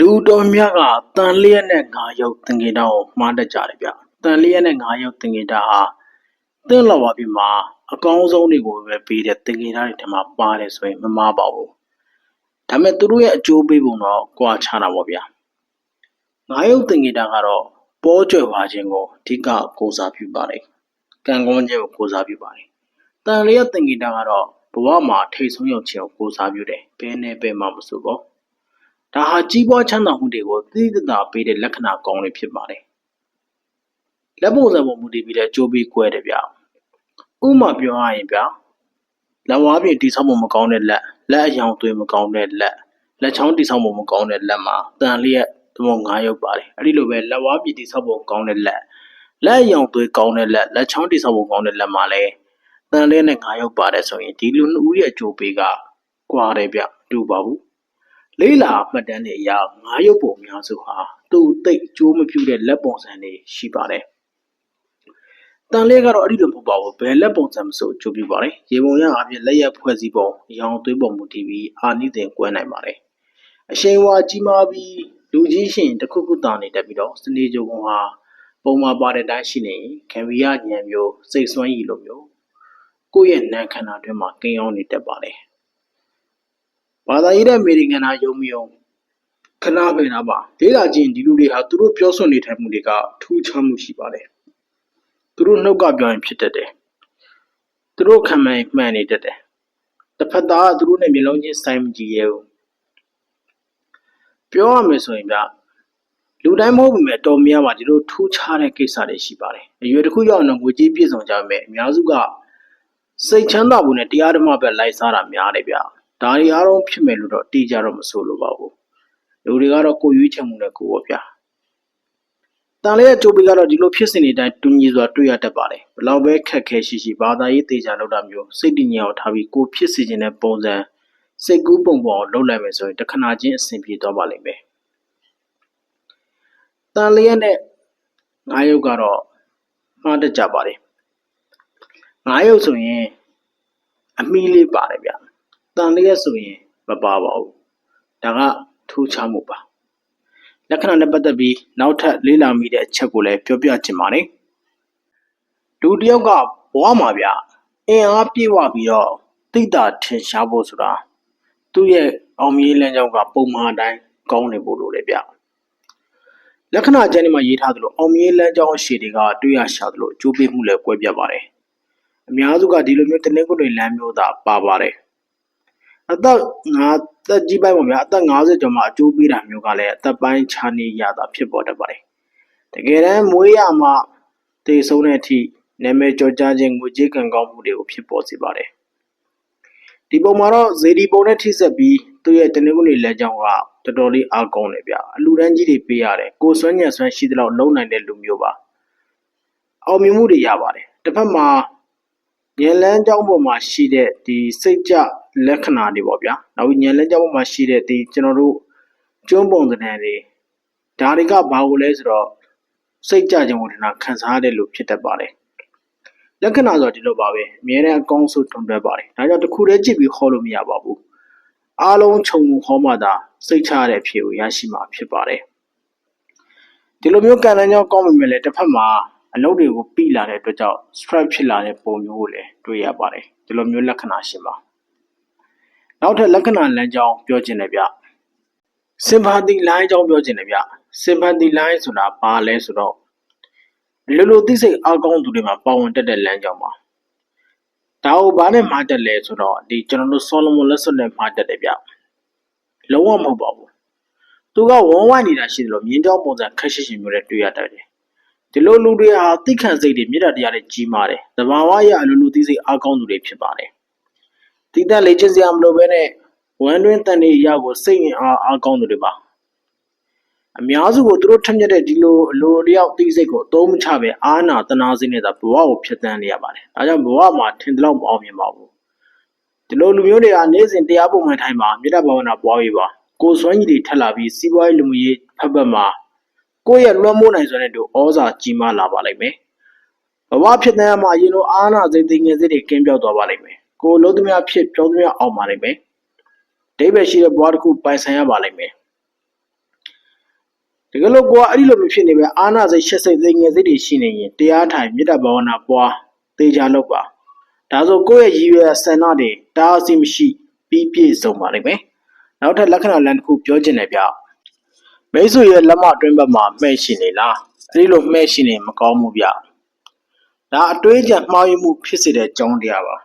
လူတော်မြတ်ကတန်လျက်နဲ့ငါရုပ်သင်္ကေတကိုမှားတတ်ကြတယ်ဗျတန်လျက်နဲ့ငါရုပ်သင်္ကေတဟာသင်လောက်ပါပြီမှာအကောင်းဆုံးတွေကိုပဲပေးတဲ့သင်္ကေတတွေထဲမှာပါတယ်ဆိုရင်မမှားပါဘူးဒါပေမဲ့သူတို့ရဲ့အကျိုးပေးပုံတော့ကြွားချတာပေါ့ဗျာငါရုပ်သင်္ကေတကတော့ပေါ်ကျွယ်ပါခြင်းကိုအဓိကကိုးစားပြုပါတယ်ကံကောင်းခြင်းကိုကိုးစားပြုပါတယ်တန်လျက်သင်္ကေတကတော့ဘဝမှာထိတ်ဆုံးရောက်ခြင်းကိုကိုးစားပြုတယ်ဘယ်နဲ့ဘယ်မှမဆိုပေါ့ ဒါဟာကြီးပွားချမ်းသာမှုတွေကိုသိသိသာပေးတဲ့လက္ခဏာကောင်းတွေဖြစ်ပါတယ်။လက်ပုံစံပေါ်မူတည်ပြီးတဲ့ကြိုးပြီးကွဲတယ်ဗျ။ဥပမာပြောရရင်ဗျလက်ဝါးပြင်တိဆောက်မှုမကောင်းတဲ့လက်လက်အယောင်သွေးမကောင်းတဲ့လက်လက်ချောင်းတိဆောက်မှုမကောင်းတဲ့လက်မှာတန်လျက်သဘောငါးရုပ်ပါတယ်။အဲဒီလိုပဲလက်ဝါးပြင်တိဆောက်မှုကောင်းတဲ့လက်လက်အယောင်သွေးကောင်းတဲ့လက်လက်ချောင်းတိဆောက်မှုကောင်းတဲ့လက်မှာလည်းတန်လျက်နဲ့ငါးရုပ်ပါတယ်ဆိုရင်ဒီလူနှစ်ဦးရဲ့အကျိုးပေးကကွာတယ်ဗျမတူပါဘူး။ လေးလာမှတ်တမ်းတွေအရငါးရုပ်ပုံများစုဟာသူ့သိပ်အကျိုးမပြုတဲ့လက်ပုံစံတွေရှိပါတယ်။တန်လေးကတော့အဲ့ဒီလိုမဟုတ်ပါဘူး။ဘယ်လက်ပုံစံမဆိုအကျိုးပြုပါတယ်။ရေပုံရအပြင်လက်ရက်ဖွဲ့စည်းပုံအရောင်သွေးပုံမူတည်ပြီးအာနိသင်ကွဲနိုင်ပါတယ်။အရှိန်ဝါကြီးမားပြီးလူကြီးရှင်တစ်ခုခုတာနေတတ်ပြီးတော့စနေကြုံဟာပုံမှာပါတဲ့အတိုင်းရှိနေရင်ခံဝီရညံမျိုးစိတ်ဆွမ်းရည်လိုမျိုးကိုယ့်ရဲ့နံခန္ဓာအတွင်းမှာကိန်းအောင်နေတတ်ပါတယ်။ ဘာသာရေးတဲ့အမေရိကန်သားယုံမယုံခဏပဲနာပါလေးလာချင်းဒီလူတွေဟာသူတို့ပြောဆိုနေထိုင်မှုတွေကထူးခြားမှုရှိပါတယ်သူတို့နှုတ်ကပြောရင်ဖြစ်တတ်တယ်သူတို့ခံမှန်ရင်မှန်နေတတ်တယ်တစ်ဖက်သားကသူတို့နဲ့မျက်လုံးချင်းဆိုင်မကြည့်ရဘူးပြောရမယ်ဆိုရင်ဗျလူတိုင်းမဟုတ်ဘူးမဲ့တော်များမှာဒီလိုထူးခြားတဲ့ကိစ္စတွေရှိပါတယ်အရွယ်တစ်ခုရောက်ရင်တော့ငွေကြီးပြည့်စုံကြမယ်အများစုကစိတ်ချမ်းသာဖို့နဲ့တရားဓမ္မပဲလိုက်စားတာများတယ်ဗျ ဒါတွေအားလုံးဖြစ်မယ်လို့တော့တိကျတော့မဆိုလိုပါဘူးလူတွေကတော့ကိုယ်ရွေးချယ်မှုနဲ့ကိုယ်ပေါ့ဗျာတန်လေးရဲ့ကြိုးပီကတော့ဒီလိုဖြစ်စဉ်တွေတိုင်းတူညီစွာတွေ့ရတတ်ပါတယ်ဘလောက်ပဲခက်ခဲရှိရှိဘာသာရေးတေချာလောက်တာမျိုးစိတ်တည်ငြိမ်အောင်ထားပြီးကိုယ်ဖြစ်စေခြင်းတဲ့ပုံစံစိတ်ကူးပုံပေါ်အောင်လုပ်လိုက်မယ်ဆိုရင်တခဏချင်းအဆင်ပြေသွားပါလိမ့်မယ်တန်လေးရဲ့နဲ့ငါးရုပ်ကတော့မှားတတ်ကြပါတယ်ငါးရုပ်ဆိုရင်အမီးလေးပါတယ်ဗျ တန်လျက်ဆိုရင်မပါပါဘူးဒါကထူးခြားမှုပါလက္ခဏာနဲ့ပတ်သက်ပြီးနောက်ထပ်လေးလာမိတဲ့အချက်ကိုလည်းပြောပြချင်ပါတယ်လူတစ်ယောက်ကဘဝမှာဗျအင်အားပြည့်ဝပြီးတော့သိတာထင်ရှားဖို့ဆိုတာသူ့ရဲ့အောင်မြင်လမ်းကြောင်းကပုံမှန်အတိုင်းကောင်းနေဖို့လိုတယ်ဗျလက္ခဏာကျမ်းထဲမှာရေးထားသလိုအောင်မြင်လမ်းကြောင်းအရှိတွေကတွေ့ရရှာသလိုအကျိုးပေးမှုလည်းကွဲပြားပါတယ်အများစုကဒီလိုမျိုးတနင်္ဂနွေလမ်းမျိုးသာပါပါတယ် အသက်ငါသက်ကြီးပိုင်းပေါ့ဗျာအသက်50ကျော်မှအကျိုးပေးတာမျိုးကလည်းအသက်ပိုင်းခြားနေရတာဖြစ်ပေါ်တတ်ပါတယ်တကယ်တမ်းမွေးရမှတည်ဆုံးတဲ့အထိနာမည်ကျော်ကြားခြင်းငွေကြေးကံကောင်းမှုတွေကိုဖြစ်ပေါ်စေပါတယ်ဒီပုံမှာတော့ဇေဒီပုံနဲ့ထိဆက်ပြီးသူ့ရဲ့တနင်္ဂနွေလက်ကြောင်းကတော်တော်လေးအားကောင်းတယ်ဗျအလူတန်းကြီးတွေပေးရတယ်ကိုယ်စွမ်းညံစွမ်းရှိသလောက်လုံနိုင်တဲ့လူမျိုးပါအောင်မြင်မှုတွေရပါတယ်တစ်ဖက်မှာ ဉာဏ်လန်းကျောင်းပေါ်မှာရှိတဲ့ဒီစိတ်ကြလက္ခဏာတွေပေါ့ဗျာနောက်ပြီးဉာဏ်လန်းကျောင်းပေါ်မှာရှိတဲ့ဒီကျွန်တော်တို့ကျွန်းပုံသဏ္ဍာန်တွေဒါတွေကဘာကိုလဲဆိုတော့စိတ်ကြခြင်းဝေဒနာခံစားရတဲ့လို့ဖြစ်တတ်ပါတယ်လက္ခဏာဆိုတာဒီလိုပါပဲအများနဲ့အကောင်းဆုံးထုံတွဲပါတယ်ဒါကြောင့်တစ်ခုတည်းကြည့်ပြီးဟောလို့မရပါဘူးအားလုံးခြုံငုံဟောမှသာစိတ်ချရတဲ့အဖြေကိုရရှိမှာဖြစ်ပါတယ်ဒီလိုမျိုးကံလန်းကြောင်းကောင်းပေမဲ့လည်းတစ်ဖက်မှာ အလုပ်တွေကိုပြီလာတဲ့အတွက်ကြောင့် stress ဖြစ်လာတဲ့ပုံမျိုးကိုလည်းတွေ့ရပါတယ်ဒီလိုမျိုးလက္ခဏာရှိပါနောက်ထပ်လက္ခဏာလမ်းကြောင်းပြောခြင်းတယ်ဗျ sympathy line အကြောင်းပြောခြင်းတယ်ဗျ sympathy line ဆိုတာဘာလဲဆိုတော့လူလူသိစိတ်အကောင်းသူတွေမှာပါဝင်တတ်တဲ့လမ်းကြောင်းပါဒါကိုဘာနဲ့မှားတက်လဲဆိုတော့ဒီကျွန်တော်တို့ Solomon လက်စွပ်နဲ့မှားတက်တယ်ဗျလုံးဝမဟုတ်ပါဘူးသူကဝန်းဝိုင်းနေတာရှိတယ်လို့မြင်းကြောင်းပုံစံခက်ရှိရှိမျိုးနဲ့တွေ့ရတတ်တယ် ဒီလိုလူတွေဟာသိခံစိတ်တွေမေတ္တာတရားတွေကြီးမားတယ်။သဘာဝအရအလိုလိုသိစိတ်အားကောင်းသူတွေဖြစ်ပါတယ်။တိတက်လေ့ကျင့်စရာမလိုဘဲနဲ့ဝမ်းတွင်းတန်တွေအရာကိုစိတ်ရင်အားအားကောင်းသူတွေပါ။အများစုကိုသူတို့ထက်မြက်တဲ့ဒီလိုအလိုလျောက်သိစိတ်ကိုအသုံးမချပဲအာနာတနာစိတ်နဲ့သာဘဝကိုဖျက်ဆီးနေရပါတယ်။ဒါကြောင့်ဘဝမှာထင်သလောက်မအောင်မြင်ပါဘူး။ဒီလိုလူမျိုးတွေကနေ့စဉ်တရားပုံမှန်ထိုင်မှာမေတ္တာဘာဝနာပွားပြီးပါ။ကိုယ်စွမ်းရည်တွေထက်လာပြီးစီးပွားရေးလူမှုရေးဖက်ဖက်မှာ ကိုယ့်ရဲ့လွှမ်းမိုးနိုင်စွမ်းတဲ့တို့ဩဇာကြီးမားလာပါလိမ့်မယ်။ဘဝဖြစ်တဲ့မှာအရင်လိုအာနာစိတ်သိငယ်စိတ်တွေကင်းပြောက်သွားပါလိမ့်မယ်။ကိုယ်လုံးသမျှဖြစ်ပြောသမျှအောင်ပါလိမ့်မယ်။ဒိဗယ်ရှိတဲ့ဘဝတစ်ခုပိုင်ဆိုင်ရပါလိမ့်မယ်။တကယ်လို့ကိုကအဲ့ဒီလိုမဖြစ်နေပဲအာနာစိတ်ရှက်စိတ်သိငယ်စိတ်တွေရှိနေရင်တရားထိုင်မေတ္တာဘာဝနာပွားသေချာလုပ်ပါဒါဆိုကိုယ့်ရဲ့ရည်ရွယ်ဆန္ဒတွေတားအဆီးမရှိပြီးပြည့်စုံပါလိမ့်မယ်နောက်ထပ်လက္ခဏာလမ်းတစ်ခုပြောချင်တယ်ဗျ မိတ်ဆွေရဲ့လက်မအတွင်းဘက်မှာမှဲ့ရှိနေလားအဲ့ဒီလိုမှဲ့ရှိနေမကောင်းဘူးဗျဒါအတွေးကြံမှားယွင်းမှုဖြစ်စေတဲ့ကြောင်းတရားပါ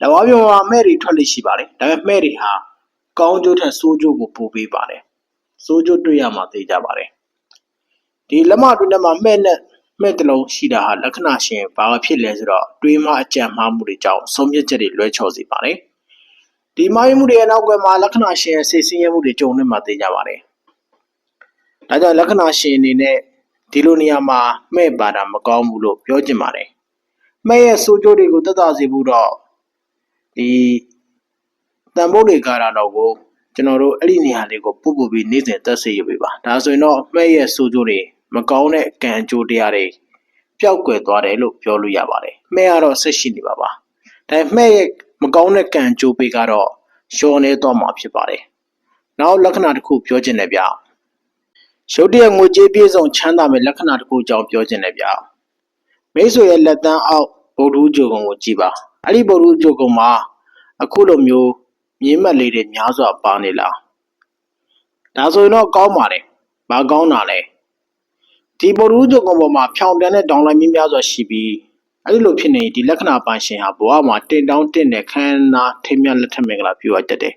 လဘာပြောမှာမဲ့တွေထွက်လို့ရှိပါတယ်ဒါပေမဲ့မဲ့တွေဟာကောင်းကျိုးထက်ဆိုးကျိုးကိုပိုပေးပါတယ်ဆိုးကျိုးတွေ့ရမှာသိကြပါတယ်ဒီလက်မအတွင်းထဲမှာမဲ့နဲ့မဲ့တလုံးရှိတာဟာလက္ခဏာရှင်ဘာဖြစ်လဲဆိုတော့တွေးမှအကြံမှားမှုတွေကြောင့်ဆုံးဖြတ်ချက်တွေလွဲချော်စေပါတယ် ဒီမှားယွင်းမှုတွေရဲ့နောက်ကွယ်မှာလက္ခဏာရှင်ရဲ့စိတ်ဆင်းရဲမှုတွေကြုံနေမှာသိကြပါတယ်ဒါကြောင့်လက္ခဏာရှင်အနေနဲ့ဒီလိုနေရာမှာမဲ့ပါတာမကောင်းဘူးလို့ပြောချင်ပါတယ်မဲ့ရဲ့ဆိုးကျိုးတွေကိုသက်သာစေဖို့တော့ဒီတန်ဖိုးတွေကားတာတော့ကိုကျွန်တော်တို့အဲ့ဒီနေရာလေးကိုပုတ်ပုတ်ပြီးနေ့စဉ်သက်စေရပေးပါဒါဆိုရင်တော့မဲ့ရဲ့ဆိုးကျိုးတွေမကောင်းတဲ့ကံအကျိုးတရားတွေပျောက်ကွယ်သွားတယ်လို့ပြောလို့ရပါတယ်မဲ့ကတော့ဆက်ရှိနေပါပါဒါပေမဲ့မဲ့ရဲ့ မကောင်းတဲ့ကံအကျိုးပေးကတော့လျော်နေတော့မှာဖြစ်ပါတယ်နောက်လက္ခဏာတစ်ခုပြောချင်တယ်ဗျရုတ်တရက်ငွေကြေးပြည့်စုံချမ်းသာမဲ့လက္ခဏာတစ်ခုကြောင့်ပြောချင်တယ်ဗျမိတ်ဆွေရဲ့လက်တန်းအောက်ဗုဒ္ဓဂျိုကုံကိုကြည့်ပါအဲ့ဒီဗုဒ္ဓဂျိုကုံမှာအခုလိုမျိုးမြင်းမက်လေးတွေများစွာပါနေလားဒါဆိုရင်တော့ကောင်းပါတယ်ဘာကောင်းတာလဲဒီဗုဒ္ဓဂျိုကုံပေါ်မှာဖြောင်တန်းတဲ့ဒေါင်လိုက်မြင်းများစွာရှိပြီး အဲ့ဒီလိုဖြစ်နေရင်ဒီလက္ခဏာပိုင်ရှင်ဟာဘဝမှာတင်တောင်းတင်တဲ့ခန္ဓာထိမြတ်လက်ထက်မင်္ဂလာပြုအပ်တတ်တယ်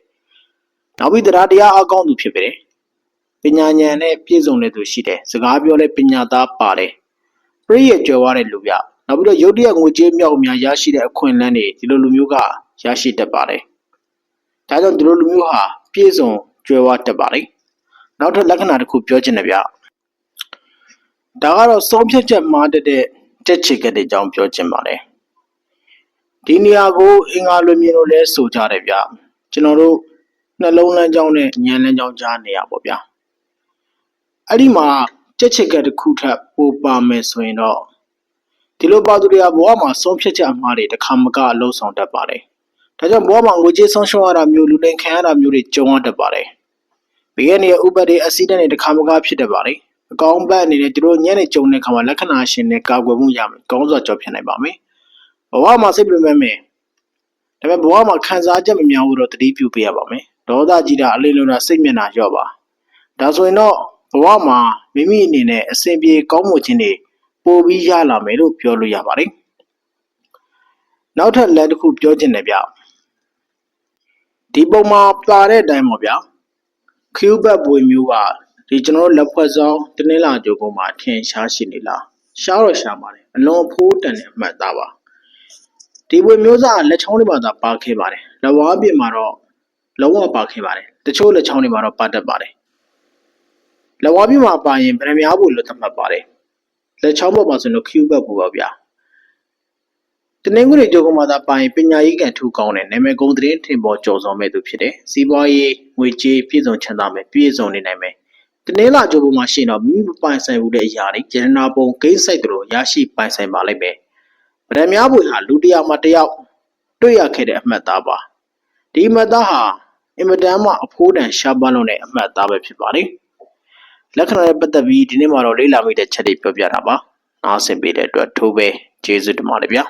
နောက်ပြီးတရားတရားအကောင်းသူဖြစ်ပြီပညာဉာဏ်နဲ့ပြည့်စုံတဲ့သူရှိတယ်စကားပြောလဲပညာသားပါတယ်ပရိယေကြွယ်ဝတဲ့လူပြနောက်ပြီးတော့ယုတ်တရက်ငွေကြေးမြောက်များရရှိတဲ့အခွင့်အလမ်းတွေဒီလိုလူမျိုးကရရှိတတ်ပါတယ်ဒါကြောင့်ဒီလိုလူမျိုးဟာပြည့်စုံကြွယ်ဝတတ်ပါတယ်နောက်ထပ်လက္ခဏာတစ်ခုပြောချင်တယ်ဗျဒါကတော့ဆုံးဖြတ်ချက်မှားတ တ်တဲ့တက်ချေကတဲ့အကြောင်းပြောချင်ပါတယ်ဒီနေရာကိုအင်္ဂါလွင်မြင်လို့လဲဆိုကြတယ်ဗျကျွန်တော်တို့နှလုံးလမ်းကြောင်းနဲ့ဉာဏ်လမ်းကြောင်းကြားနေရပါဗျအဲ့ဒီမှာတက်ချေကတစ်ခုထပ်ပိုပါမယ်ဆိုရင်တော့ဒီလိုပါသူတွေကဘဝမှာဆုံးဖြတ်ချက်အမှားတွေတစ်ခါမကအလုံးဆောင်တတ်ပါတယ်ဒါကြောင့်ဘဝမှာငွေကြေးဆုံးရှုံးရတာမျိုးလူလိမ်ခံရတာမျိုးတွေကြုံရတတ်ပါတယ်ဘေးကနေဥပဒေအက်ဆီဒန့်တွေတစ်ခါမကဖြစ်တတ်ပါတယ် အကောင်းဘက်အနေနဲ့သူတို့ညနေကြုံတဲ့ခါမှာလက္ခဏာရှင်နဲ့ကာကွယ်မှုရမယ်ကောင်းစွာကြော်ဖြတ်နိုင်ပါမယ်ဘဝမှာစိတ်ပြင်းမဲ့မယ်ဒါပေမဲ့ဘဝမှာခံစားချက်မများဘူးတော့တတိပြုပေးရပါမယ်ဒေါသကြီးတာအလေးလုံးတာစိတ်မျက်နှာလျော့ပါဒါဆိုရင်တော့ဘဝမှာမိမိအနေနဲ့အစဉ်ပြေကောင်းမှုခြင်းတွေပို့ပြီးရလာမယ်လို့ပြောလို့ရပါတယ်နောက်ထပ်လက်တစ်ခုပြောချင်တယ်ဗျဒီပုံမှာပါတဲ့အတိုင်းပေါ့ဗျာချူဘတ်ပွေမျိုးက ဒီကျွန်တော်တို့လက်ဖွဲ့ဆောင်တနင်္လာကြိုကုန်းမှာထင်ရှားရှိနေလားရှားတော့ရှားပါတယ်အလွန်ဖိုးတန်တဲ့အမှတ်သားပါဒီပွေမျိုးစားလက်ချောင်းတွေမှာသာပါခဲ့ပါတယ်လက်ဝါးပြင်မှာတော့လုံးဝပါခဲ့ပါတယ်တချို့လက်ချောင်းတွေမှာတော့ပါတတ်ပါတယ်လက်ဝါးပြင်မှာပါရင်ဗရမ ्या ဖို့လို့သတ်မှတ်ပါတယ်လက်ချောင်းပေါ်မှာဆိုတော့ Q ဘတ်ပူပါဗျာတနင်္ဂနွေကြိုကုန်းမှာသာပါရင်ပညာရေးကံထူကောင်းတယ်နာမည်ကုန်းသတင်းထင်ပေါ်ကျော်စော်မဲ့သူဖြစ်တယ်စီးပွားရေးငွေကြေးပြည့်စုံချမ်းသာမယ်ပြည့်စုံနေနိုင်မယ် တနင်္လာကြိုပုံမှာရှိတော့မိမိပိုင်ဆိုင်မှုတဲ့အရာတွေဂျန်နာပုံဂိမ်းဆိုင်တို့ရရှိပိုင်ဆိုင်ပါလိမ့်မယ်ဗရမ ्या ပွေဟာလူတစ်ယောက်မှတစ်ယောက်တွေ့ရခဲ့တဲ့အမှတ်သားပါဒီအမှတ်သားဟာအင်မတန်မှအဖိုးတန်ရှားပါလုံးတဲ့အမှတ်သားပဲဖြစ်ပါတယ်လက္ခဏာနဲ့ပတ်သက်ပြီးဒီနေ့မှာတော့လေ့လာမိတဲ့ချက်တွေပြောပြတာပါနားဆင်ပေးတဲ့အတွက်ထိုးပဲကျေးဇူးတင်ပါတယ်ဗျာ